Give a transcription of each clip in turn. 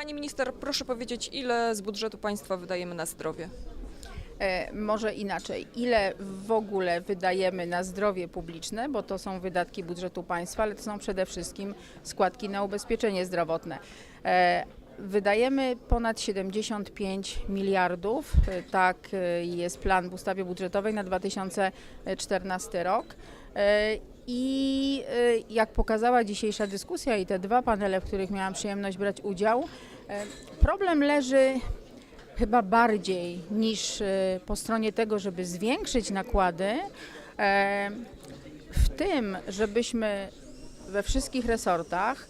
Pani minister, proszę powiedzieć, ile z budżetu państwa wydajemy na zdrowie? E, może inaczej, ile w ogóle wydajemy na zdrowie publiczne, bo to są wydatki budżetu państwa, ale to są przede wszystkim składki na ubezpieczenie zdrowotne. E, Wydajemy ponad 75 miliardów, e, tak jest plan w ustawie budżetowej na 2014 rok. I e, jak pokazała dzisiejsza dyskusja i te dwa panele, w których miałam przyjemność brać udział, e, problem leży chyba bardziej niż e, po stronie tego, żeby zwiększyć nakłady, w tym, żebyśmy we wszystkich resortach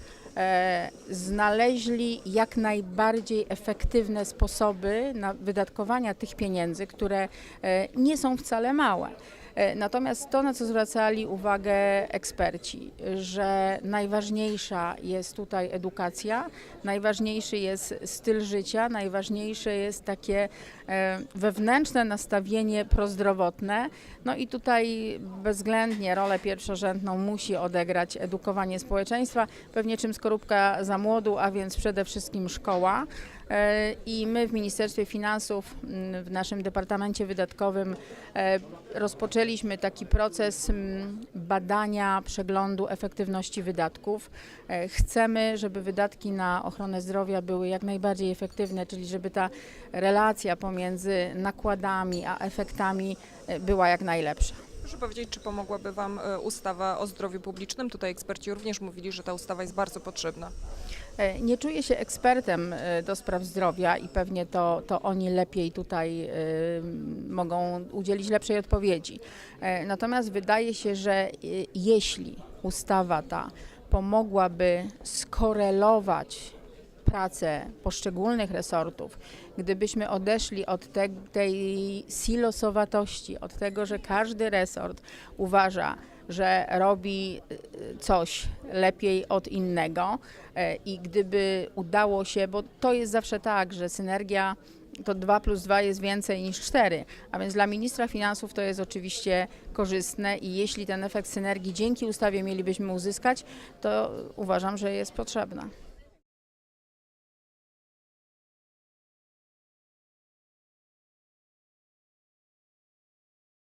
znaleźli jak najbardziej efektywne sposoby na wydatkowania tych pieniędzy, które nie są wcale małe. E, Natomiast to, na co zwracali uwagę eksperci, że najważniejsza jest tutaj edukacja, najważniejszy jest styl życia, najważniejsze jest takie e, wewnętrzne nastawienie prozdrowotne. No i tutaj bezwzględnie rolę pierwszorzędną musi odegrać edukowanie społeczeństwa, pewnie czym skorupka za młodu, a więc przede wszystkim szkoła. E, I my w Ministerstwie Finansów, w naszym Departamencie Wydatkowym e, rozpoczęliśmy taki proces m, badania, przeglądu efektywności wydatków. E, Chcemy, żeby wydatki na ochronę zdrowia były jak najbardziej efektywne, czyli żeby ta relacja pomiędzy nakładami a efektami e, była jak najlepsza. Proszę powiedzieć, czy pomogłaby Wam e, ustawa o zdrowiu publicznym? Tutaj eksperci również mówili, że ta ustawa jest bardzo potrzebna. E, Nie czuję się ekspertem e, do spraw zdrowia i pewnie to, to oni lepiej tutaj e, mogą udzielić lepszej odpowiedzi. Natomiast wydaje się, że jeśli ustawa ta pomogłaby skorelować pracę poszczególnych resortów, gdybyśmy odeszli od te, tej silosowatości, od tego, że każdy resort uważa, że robi y, coś lepiej od innego e, i gdyby udało się, bo to jest zawsze tak, że synergia to 2 plus 2 jest więcej niż 4, a więc dla ministra finansów to jest oczywiście korzystne i jeśli ten efekt synergii dzięki ustawie mielibyśmy uzyskać, to uważam, że jest potrzebna.